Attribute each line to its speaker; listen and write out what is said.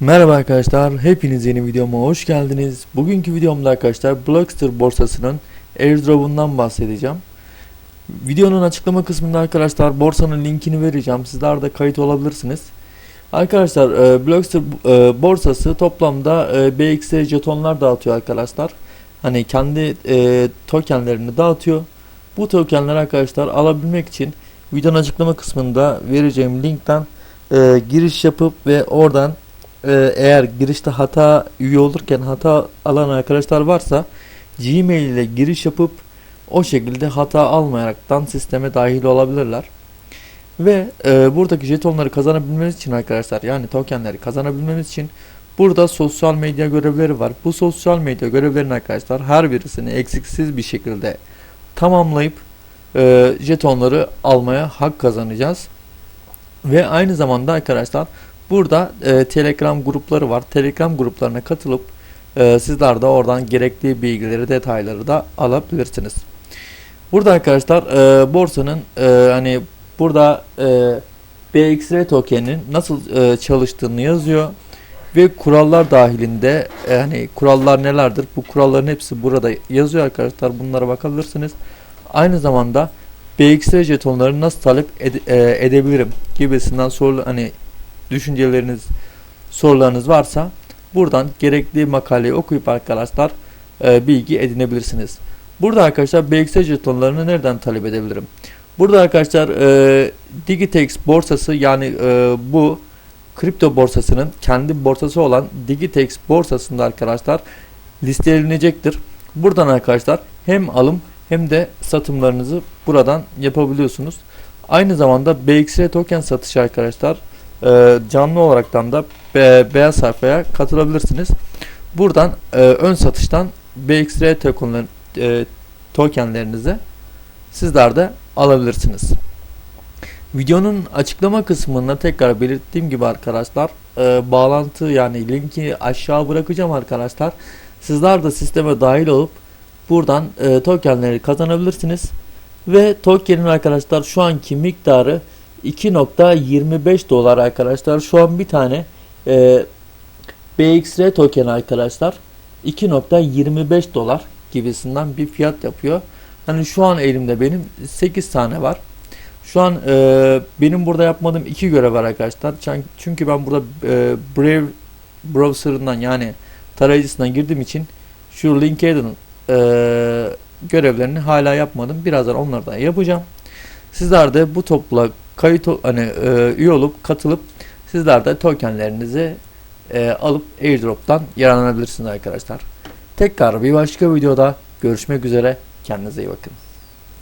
Speaker 1: Merhaba arkadaşlar, hepiniz yeni videoma hoş geldiniz. Bugünkü videomda arkadaşlar Blockster borsasının airdrop'undan bahsedeceğim. Videonun açıklama kısmında arkadaşlar borsanın linkini vereceğim. Sizler de kayıt olabilirsiniz. Arkadaşlar e, Blockster e, borsası toplamda e, BXC jetonlar dağıtıyor arkadaşlar. Hani kendi e, tokenlerini dağıtıyor. Bu tokenleri arkadaşlar alabilmek için videonun açıklama kısmında vereceğim linkten e, giriş yapıp ve oradan ee, eğer girişte hata üye olurken hata alan arkadaşlar varsa Gmail ile giriş yapıp o şekilde hata almayaraktan sisteme dahil olabilirler. Ve e, buradaki jetonları kazanabilmeniz için arkadaşlar yani tokenleri kazanabilmeniz için burada sosyal medya görevleri var. Bu sosyal medya görevlerini arkadaşlar her birisini eksiksiz bir şekilde tamamlayıp e, jetonları almaya hak kazanacağız. Ve aynı zamanda arkadaşlar Burada e, Telegram grupları var. Telegram gruplarına katılıp e, sizler de oradan gerekli bilgileri, detayları da alabilirsiniz. Burada arkadaşlar e, borsanın e, hani burada e, BXR tokeninin nasıl e, çalıştığını yazıyor ve kurallar dahilinde e, hani kurallar nelerdir? Bu kuralların hepsi burada yazıyor arkadaşlar. Bunlara bakabilirsiniz. Aynı zamanda BXR jetonları nasıl talep ede, e, edebilirim gibisinden soru hani düşünceleriniz, sorularınız varsa buradan gerekli makaleyi okuyup arkadaşlar e, bilgi edinebilirsiniz. Burada arkadaşlar BXC jetonlarını nereden talep edebilirim? Burada arkadaşlar e, Digitex borsası yani e, bu kripto borsasının kendi borsası olan Digitex borsasında arkadaşlar listelenecektir. Buradan arkadaşlar hem alım hem de satımlarınızı buradan yapabiliyorsunuz. Aynı zamanda BXC token satışı arkadaşlar e, canlı olaraktan da be, beyaz sayfaya katılabilirsiniz. Buradan e, ön satıştan BXR tokenler, e, tokenlerinizi sizler de alabilirsiniz. Videonun açıklama kısmında tekrar belirttiğim gibi arkadaşlar e, bağlantı yani linki aşağı bırakacağım arkadaşlar. Sizler de sisteme dahil olup buradan e, tokenleri kazanabilirsiniz. Ve tokenin arkadaşlar şu anki miktarı 2.25 dolar arkadaşlar. Şu an bir tane e, BXR token arkadaşlar 2.25 dolar gibisinden bir fiyat yapıyor. Hani şu an elimde benim 8 tane var. Şu an e, benim burada yapmadığım iki görev var arkadaşlar. Çünkü ben burada e, Brave browser'ından yani tarayıcısından girdiğim için şu LinkedIn e, görevlerini hala yapmadım. Birazdan onları da yapacağım. Sizler de bu topla kayıt hani e, üye olup katılıp sizler de tokenlerinizi e, alıp airdrop'tan yararlanabilirsiniz arkadaşlar. Tekrar bir başka videoda görüşmek üzere. Kendinize iyi bakın.